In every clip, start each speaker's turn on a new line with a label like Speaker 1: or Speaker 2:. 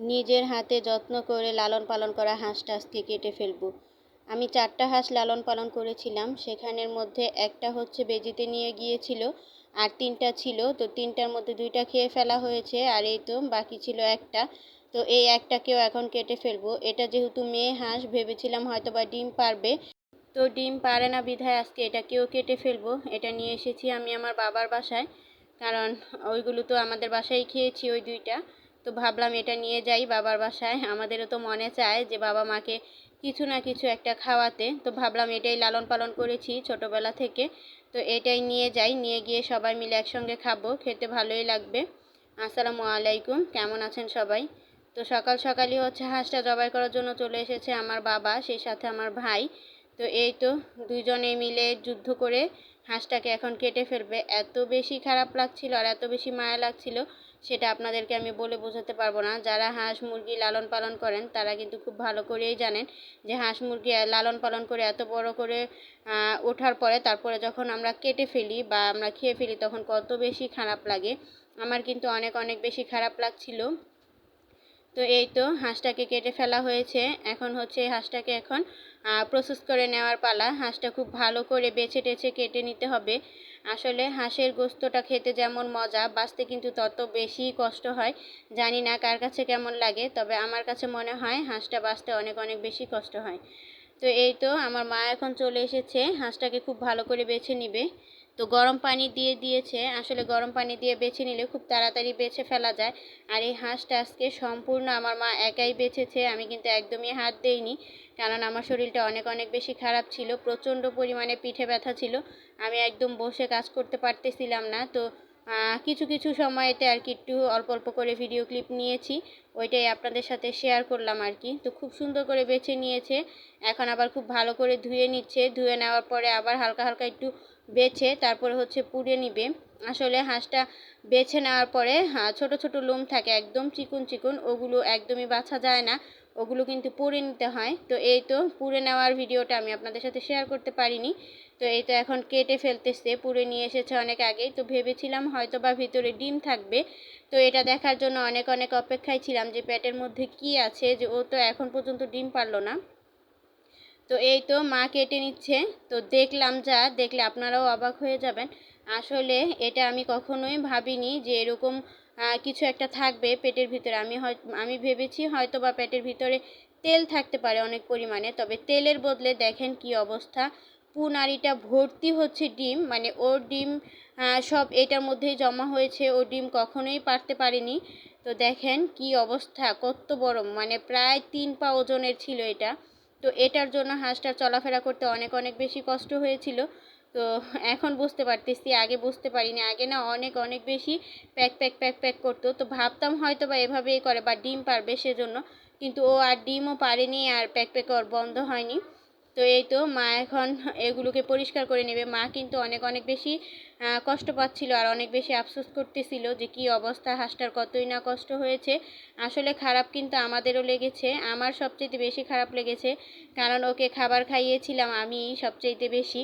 Speaker 1: নিজের হাতে যত্ন করে লালন পালন করা হাঁসটা আজকে কেটে ফেলব। আমি চারটা হাঁস লালন পালন করেছিলাম। সেখানের মধ্যে একটা হচ্ছে বেজিতে নিয়ে গিয়েছিল, আর তিনটা ছিল। তো তিনটার মধ্যে দুইটা খেয়ে ফেলা হয়েছে, আর এই তো বাকি ছিল একটা। তো এই একটাকেও এখন কেটে ফেলব। এটা যেহেতু মেয়ে হাঁস, ভেবেছিলাম হয়তো বা ডিম পারবে। তো ডিম পারে না বিধায় আজকে এটাকেও কেটে ফেলব। এটা নিয়ে এসেছি আমি আমার বাবার বাসায়, কারণ ওইগুলো তো আমাদের বাসায় খেয়েছি ওই দুইটা। তো ভাবলাম এটা নিয়ে যাই বাবার বাসায়। আমাদেরও তো মনে চায় যে বাবা মাকে কিছু না কিছু একটা খাওয়াতে। তো ভাবলাম এটাই লালন পালন করেছি ছোটোবেলা থেকে। তো এটাই নিয়ে যাই, নিয়ে গিয়ে সবাই মিলে একসঙ্গে খাব, খেতে ভালোই লাগবে। আসসালামু আলাইকুম, কেমন আছেন সবাই? তো সকাল সকালই হচ্ছে হাঁসটা জবাই করার জন্য চলে এসেছে আমার বাবা, সেই সাথে আমার ভাই। তো এই তো দুইজনে মিলে যুদ্ধ করে হাঁসটাকে এখন কেটে ফেলবে। এত বেশি খারাপ লাগছিল আর এত বেশি মায়া লাগছিল সেটা আপনাদেরকে আমি বলে বোঝাতে পারব না। যারা হাঁস মুরগি লালন পালন করেন, তারা কিন্তু খুব ভালো করেই জানেন যে হাঁস মুরগি লালন পালন করে এত বড় করে ওঠার পরে তারপরে যখন আমরা কেটে ফেলি বা আমরা খেয়ে ফেলি, তখন কত বেশি খারাপ লাগে। আমার কিন্তু অনেক অনেক বেশি খারাপ লাগছিল। তো এই তো হাঁসটাকে কেটে ফেলা হয়েছে। এখন হচ্ছে হাঁসটাকে এখন প্রসেস করে নেওয়ার পালা। হাঁসটা খুব ভালো করে বেছে টেছে কেটে নিতে হবে। আসলে হাঁসের গোস্তটা খেতে যেমন মজা, বাঁচতে কিন্তু তত বেশি কষ্ট হয়। জানি না কার কাছে কেমন লাগে, তবে আমার কাছে মনে হয় হাঁসটা বাঁচতে অনেক অনেক বেশি কষ্ট হয়। তো এই তো আমার মা এখন চলে এসেছে, হাঁসটাকে খুব ভালো করে বেছে নিবে। তো গরম পানি দিয়ে দিয়েছে। আসলে গরম পানি দিয়ে বেছে নিলে খুব তাড়াতাড়ি বেছে ফেলা যায়। আর এই হাঁসটা আজকে সম্পূর্ণ আমার মা একাই বেছেছে, আমি কিন্তু একদমই হাত দেইনি। কারণ আমার শরীরটা অনেক অনেক বেশি খারাপ ছিল, প্রচণ্ড পরিমাণে পিঠে ব্যথা ছিল। আমি একদম বসে কাজ করতে পারতেছিলাম না। তো কিছু কিছু সময় সময়তে আর কি একটু অল্প অল্প করে ভিডিও ক্লিপ নিয়েছি। ওইটাই আপনাদের সাথে শেয়ার করলাম আর কি। তো খুব সুন্দর করে বেছে নিয়েছে। এখন আবার খুব ভালো করে ধুয়ে নিচ্ছে। ধুয়ে নেওয়ার পরে আবার হালকা হালকা একটু বেছে, তারপরে হচ্ছে পুড়ে নিবে। আসলে হাঁসটা বেছে নেওয়ার পরে ছোট ছোট লোম থাকে, একদম চিকুন চিকুন, ওগুলো একদমই বাছা যায় না। ওগুলো কিন্তু পুড়ে নিতে হয়। তো এই তো পুড়ে নেওয়ার ভিডিওটা আমি আপনাদের সাথে শেয়ার করতে পারিনি। তো এই তো এখন কেটে ফেলতেছে, পুড়ে নিয়ে এসেছে অনেক আগেই। তো ভেবেছিলাম হয়তো বা ভিতরে ডিম থাকবে। তো এটা দেখার জন্য অনেক অনেক অপেক্ষায় ছিলাম যে পেটের মধ্যে কি আছে, যে ও তো এখন পর্যন্ত ডিম পারল না। তো এই তো মা কেটে নিচ্ছে। তো দেখলাম যা, দেখলে আপনারাও অবাক হয়ে যাবেন। আসলে এটা আমি কখনোই ভাবিনি যে এরকম কিছু একটা থাকবে পেটের ভিতরে। আমি হয় আমি ভেবেছি হয়তো বা পেটের ভিতরে তেল থাকতে পারে অনেক পরিমাণে, তবে তেলের বদলে দেখেন কি অবস্থা। পুনারিটা ভর্তি হচ্ছে ডিম মানে ওর ডিম সব এটার মধ্যেই জমা হয়েছে, ও ডিম কখনোই পারতে পারেনি। তো দেখেন কি অবস্থা, কত বড় মানে প্রায় তিন পা ওজনের ছিল এটা। তো এটার জন্য হাঁসটার চলাফেরা করতে অনেক অনেক বেশি কষ্ট হয়েছিল। তো এখন বুঝতে পারতেছি, আগে বুঝতে পারিনি। আগে না অনেক অনেক বেশি প্যাক প্যাক প্যাক প্যাক করতো। তো ভাবতাম হয়তো বা এভাবেই করে বা ডিম পারবে সেজন্য। কিন্তু ও আর ডিমও পারেনি আর প্যাক প্যাক ওর বন্ধ হয়নি। তো এই তো মা এখন এগুলোকে পরিষ্কার করে নেবে। মা কিন্তু অনেক অনেক বেশি কষ্ট পাচ্ছিল আর অনেক বেশি আফসোস করতেছিল যে কি অবস্থা, হাঁসটার কতই না কষ্ট হয়েছে। আসলে খারাপ কিন্তু আমাদেরও লেগেছে, আমার সবচেয়ে বেশি খারাপ লেগেছে। কারণ ওকে খাবার খাইয়েছিলাম আমি সবচেয়ে বেশি।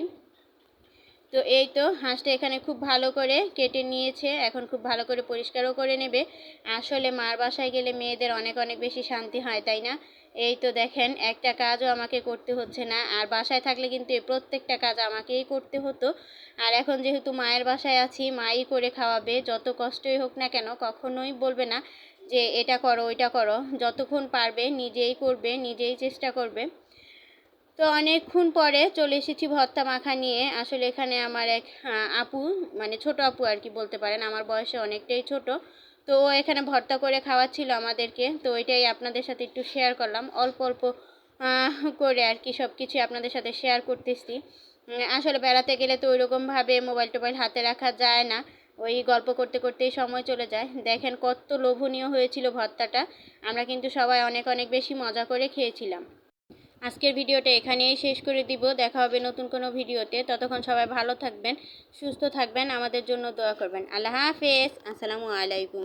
Speaker 1: তো এই তো হাঁসটা এখানে খুব ভালো করে কেটে নিয়েছে, এখন খুব ভালো করে পরিষ্কারও করে নেবে। আসলে মার বাসায় গেলে মেয়েদের অনেক অনেক বেশি শান্তি হয়, তাই না? এই তো দেখেন, একটা কাজও আমাকে করতে হচ্ছে না, আর বাসায় থাকলে কিন্তু এই প্রত্যেকটা কাজ আমাকেই করতে হতো। আর এখন যেহেতু মায়ের বাসায় আছি, মাই করে খাওয়াবে, যত কষ্টই হোক না কেন, কখনোই বলবে না যে এটা করো, ওইটা করো, যতক্ষণ পারবে নিজেই করবে, নিজেই চেষ্টা করবে। তো অনেকক্ষণ পরে চলে এসেছি ভর্তা মাখা নিয়ে। আসলে এখানে আমার এক আপু মানে ছোট আপু আর কি বলতে পারেন, আমার বয়সে অনেকটাই ছোট। তো এখানে ভর্তা করে খাওয়াচ্ছিল আমাদেরকে। তো এটাই আপনাদের সাথে একটু শেয়ার করলাম। অল্প অল্প করে আর কি সব কিছু আপনাদের সাথে শেয়ার করতেছি। আসলে বেড়াতে গেলে তো ওইরকমভাবে মোবাইল টোবাইল হাতে রাখা যায় না। ওই গল্প করতে করতেই সময় চলে যায়। দেখেন কত লোভনীয় হয়েছিল ভর্তাটা। আমরা কিন্তু সবাই অনেক অনেক বেশি মজা করে খেয়েছিলাম। আজকের ভিডিওটা এখানেই শেষ করে দিব। দেখা হবে নতুন কোনো ভিডিওতে। ততক্ষণ সবাই ভালো থাকবেন, সুস্থ থাকবেন। আমাদের জন্য দোয়া করবেন। আল্লাহ হাফেজ। আসসালামু আলাইকুম।